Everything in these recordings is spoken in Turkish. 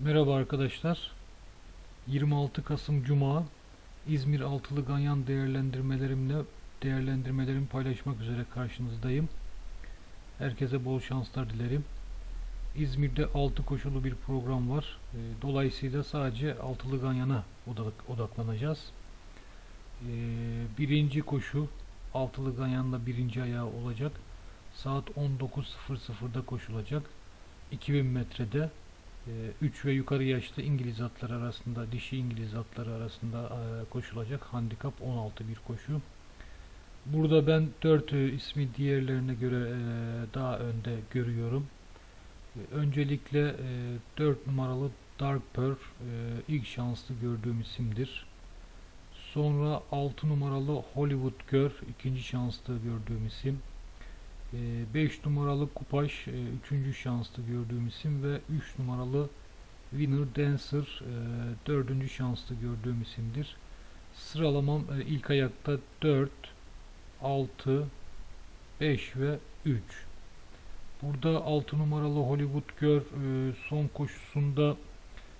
Merhaba arkadaşlar. 26 Kasım Cuma İzmir Altılı Ganyan değerlendirmelerimle değerlendirmelerimi paylaşmak üzere karşınızdayım. Herkese bol şanslar dilerim. İzmir'de 6 koşulu bir program var. E, Dolayısıyla sadece Altılı Ganyan'a odak- odaklanacağız. E, Birinci koşu Altılı Ganyan'la birinci ayağı olacak. Saat 19.00'da koşulacak. 2000 metrede 3 ve yukarı yaşlı İngiliz atları arasında, dişi İngiliz atları arasında e, koşulacak handikap 16 bir koşu. Burada ben 4 ismi diğerlerine göre e, daha önde görüyorum. E, Öncelikle 4 numaralı Dark Pearl e, ilk şanslı gördüğüm isimdir. Sonra 6 numaralı Hollywood Girl ikinci şanslı gördüğüm isim. 5 numaralı Kupaş 3. şanslı gördüğüm isim ve 3 numaralı Winner Dancer 4. şanslı gördüğüm isimdir. Sıralamam e, ilk ayakta 4, 6, 5 ve 3. Burada 6 numaralı Hollywood e, son koşusunda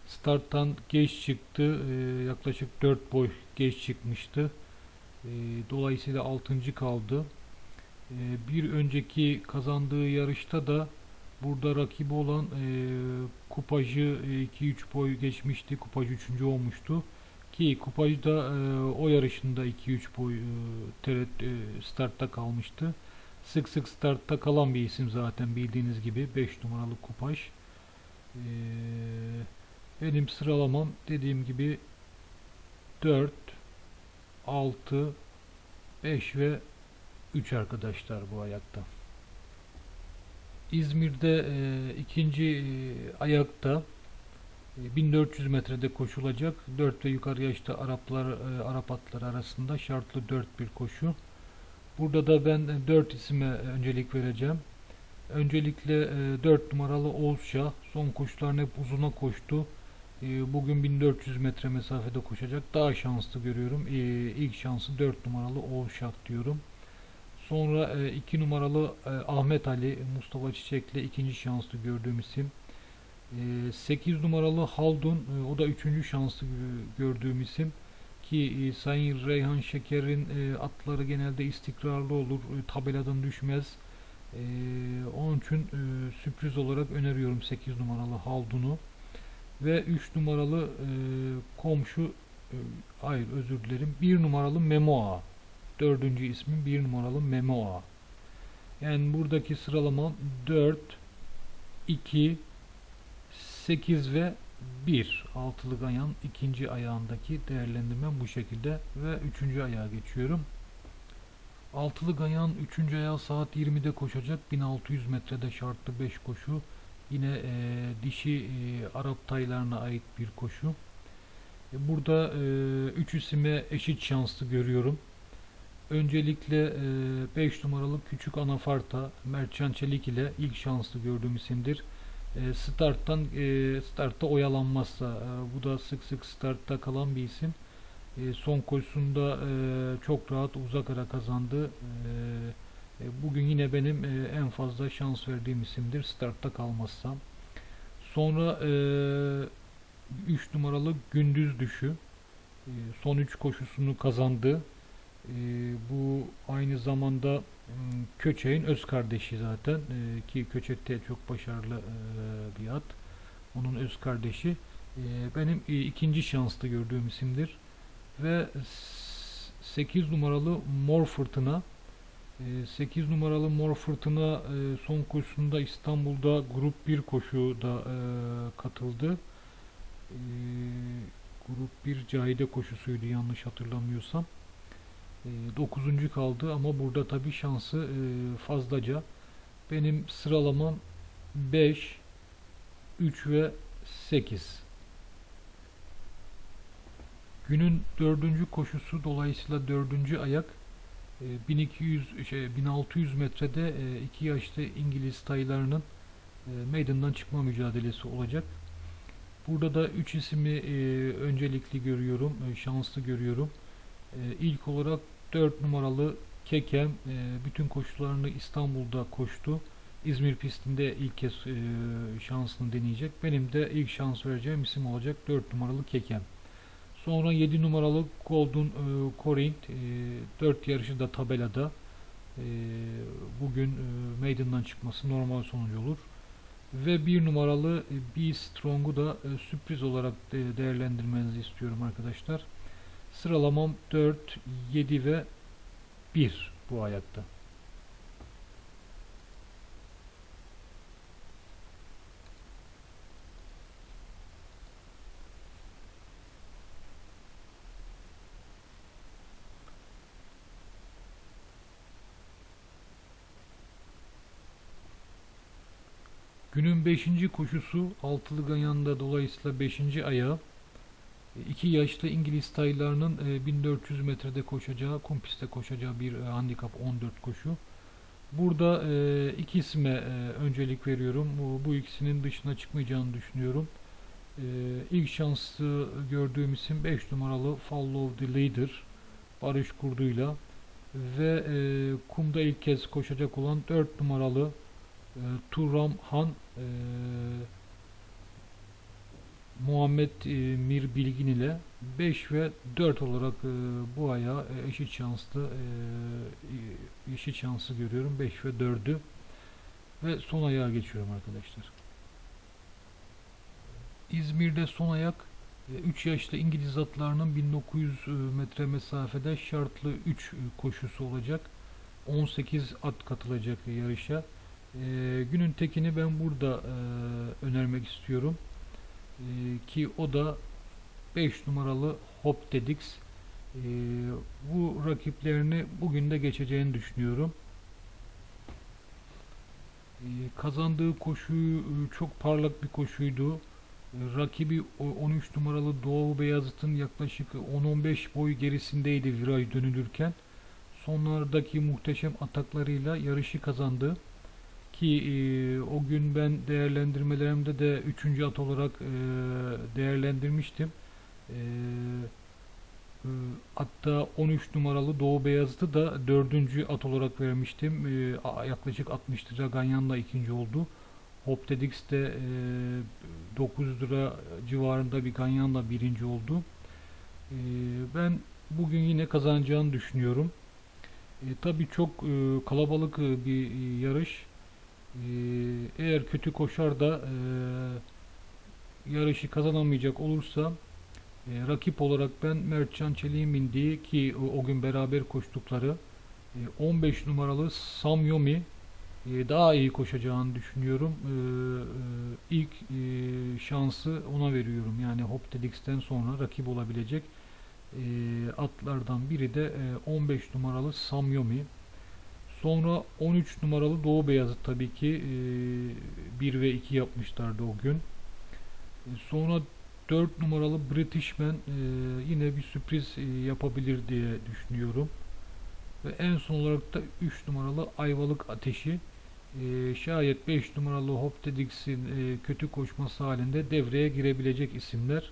starttan geç çıktı. E, Yaklaşık 4 boy geç çıkmıştı. E, Dolayısıyla 6. kaldı. Ee, bir önceki kazandığı yarışta da burada rakibi olan e, kupajı 2-3 boy geçmişti. Kupaj 3. olmuştu. Ki kupaj da e, o yarışında 2-3 boy e, e, startta kalmıştı. Sık sık startta kalan bir isim zaten bildiğiniz gibi 5 numaralı kupaj. E, benim sıralamam dediğim gibi 4 6 5 ve 3 arkadaşlar bu ayakta. İzmir'de e, ikinci e, ayakta e, 1400 metrede koşulacak 4 ve yukarı yaşta Araplar e, Arap atları arasında şartlı 4 bir koşu. Burada da ben 4 isime öncelik vereceğim. Öncelikle e, 4 numaralı Oğuzşah son koşularını hep uzuna koştu. E, bugün 1400 metre mesafede koşacak. Daha şanslı görüyorum. E, ilk şansı 4 numaralı Oğuzşah diyorum. Sonra 2 e, numaralı e, Ahmet Ali Mustafa Çiçek'le ikinci şanslı gördüğüm isim. 8 numaralı Haldun e, o da üçüncü şanslı gördüğüm isim. Ki e, Sayın Reyhan Şeker'in e, atları genelde istikrarlı olur. E, tabeladan düşmez. E, onun için e, sürpriz olarak öneriyorum 8 numaralı Haldun'u. Ve 3 numaralı e, komşu e, hayır özür dilerim 1 numaralı Memo Ağa. Dördüncü ismim bir numaralı Memo Ağa. Yani buradaki sıralama 4, 2, 8 ve 1. Altılı ganyan ikinci ayağındaki değerlendirmem bu şekilde ve üçüncü ayağa geçiyorum. Altılı ganyan üçüncü ayağı saat 20'de koşacak. 1600 metrede şartlı 5 koşu. Yine e, dişi e, Arap taylarına ait bir koşu. E, burada 3 e, isime eşit şanslı görüyorum. Öncelikle 5 e, numaralı Küçük Anafarta Mertcan Çelik ile ilk şanslı gördüğüm isimdir. E, starttan e, startta oyalanmazsa bu da sık sık startta kalan bir isim. Son koşusunda çok rahat uzak ara kazandı. Bugün yine benim en fazla şans verdiğim isimdir startta kalmazsa. Sonra e, 3 numaralı Gündüz Düşü son 3 koşusunu kazandı. E, bu aynı zamanda Köçek'in öz kardeşi zaten e, ki Köçek de çok başarılı e, bir at. Onun öz kardeşi. E, benim e, ikinci şanslı gördüğüm isimdir. Ve 8 numaralı Mor Fırtına 8 numaralı Mor Fırtına e, son koşusunda İstanbul'da grup 1 koşuda e, katıldı. Grup 1 Cahide koşusuydu yanlış hatırlamıyorsam. 9. kaldı ama burada tabi şansı fazlaca. Benim sıralamam 5, 3 ve 8. Günün dördüncü koşusu dolayısıyla dördüncü ayak 1200 şey 1600 metrede iki yaşlı İngiliz taylarının meydandan çıkma mücadelesi olacak. Burada da üç ismi öncelikli görüyorum, şanslı görüyorum. İlk olarak 4 numaralı Kekem bütün koşularını İstanbul'da koştu. İzmir pistinde ilk kez e, şansını deneyecek. Benim de ilk şans vereceğim isim olacak 4 numaralı Keken. Sonra 7 numaralı Golden e, Corinth e, 4 yarışı da tabelada. E, bugün e, meydandan çıkması normal sonucu olur. Ve 1 numaralı e, Strong'u da e, sürpriz olarak de, değerlendirmenizi istiyorum arkadaşlar. Sıralamam 4, 7 ve 1 bu ayakta. Günün 5. koşusu altılı ganyanda dolayısıyla 5. ayağı. 2 yaşlı İngiliz taylarının e, 1400 metrede koşacağı, kum pistte koşacağı bir e, handikap 14 koşu. Burada e, iki isme e, öncelik veriyorum. Bu, ikisinin dışına çıkmayacağını düşünüyorum. E, ilk şanslı gördüğüm isim 5 numaralı Follow the Leader Barış Kurdu'yla ve e, kumda ilk kez koşacak olan 4 numaralı e, Turam Han e, Muhammed e, Mir Bilgin ile 5 ve 4 olarak e, bu aya e, eşit şanslı e, eşit şansı görüyorum. 5 ve 4'ü ve son ayağa geçiyorum arkadaşlar. İzmir'de son ayak 3 yaşlı İngiliz atlarının 1900 e, metre mesafede şartlı 3 koşusu olacak. 18 at katılacak yarışa. E, günün tekini ben burada e, önermek istiyorum. E, ki o da 5 numaralı Hop Dedix. E, bu rakiplerini bugün de geçeceğini düşünüyorum. E, kazandığı koşu çok parlak bir koşuydu. Rakibi o 13 numaralı Doğu Beyazıt'ın yaklaşık 10-15 boy gerisindeydi viraj dönülürken. Sonlardaki muhteşem ataklarıyla yarışı kazandı ki e, o gün ben değerlendirmelerimde de üçüncü at olarak e, değerlendirmiştim. E, e, hatta 13 numaralı Doğu Beyazıt'ı da dördüncü at olarak vermiştim. E, yaklaşık 60 lira Ganyan'la ikinci oldu. Hop Dedix de e, 900 lira civarında bir Ganyan'la birinci oldu. E, ben bugün yine kazanacağını düşünüyorum. E, tabii çok e, kalabalık e, bir e, yarış. Ee, eğer kötü koşar da e, yarışı kazanamayacak olursa e, rakip olarak ben Mertcan Çelik'in bindiği ki o, o gün beraber koştukları e, 15 numaralı Samyomi e, daha iyi koşacağını düşünüyorum. E, e, ilk e, şansı ona veriyorum. Yani Hop Dedix'ten sonra rakip olabilecek e, atlardan biri de e, 15 numaralı Samyomi. Sonra 13 numaralı Doğu Beyazıt tabii ki e, 1 ve 2 yapmışlardı o gün. E, sonra 4 numaralı Britishman e, yine bir sürpriz e, yapabilir diye düşünüyorum. Ve en son olarak da 3 numaralı Ayvalık Ateşi. E, şayet 5 numaralı Hop Dedix'in e, kötü koşması halinde devreye girebilecek isimler.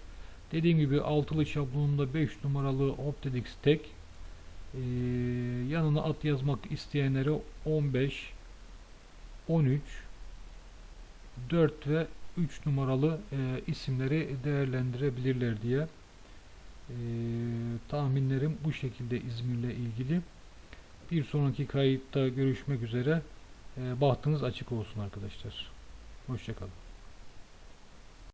Dediğim gibi altılı şablonunda 5 numaralı Hop Dedix tek. Ee, yanına at yazmak isteyenlere 15 13 4 ve 3 numaralı e, isimleri değerlendirebilirler diye e, tahminlerim bu şekilde İzmir'le ilgili. Bir sonraki kayıtta görüşmek üzere. E, bahtınız açık olsun arkadaşlar. Hoşçakalın.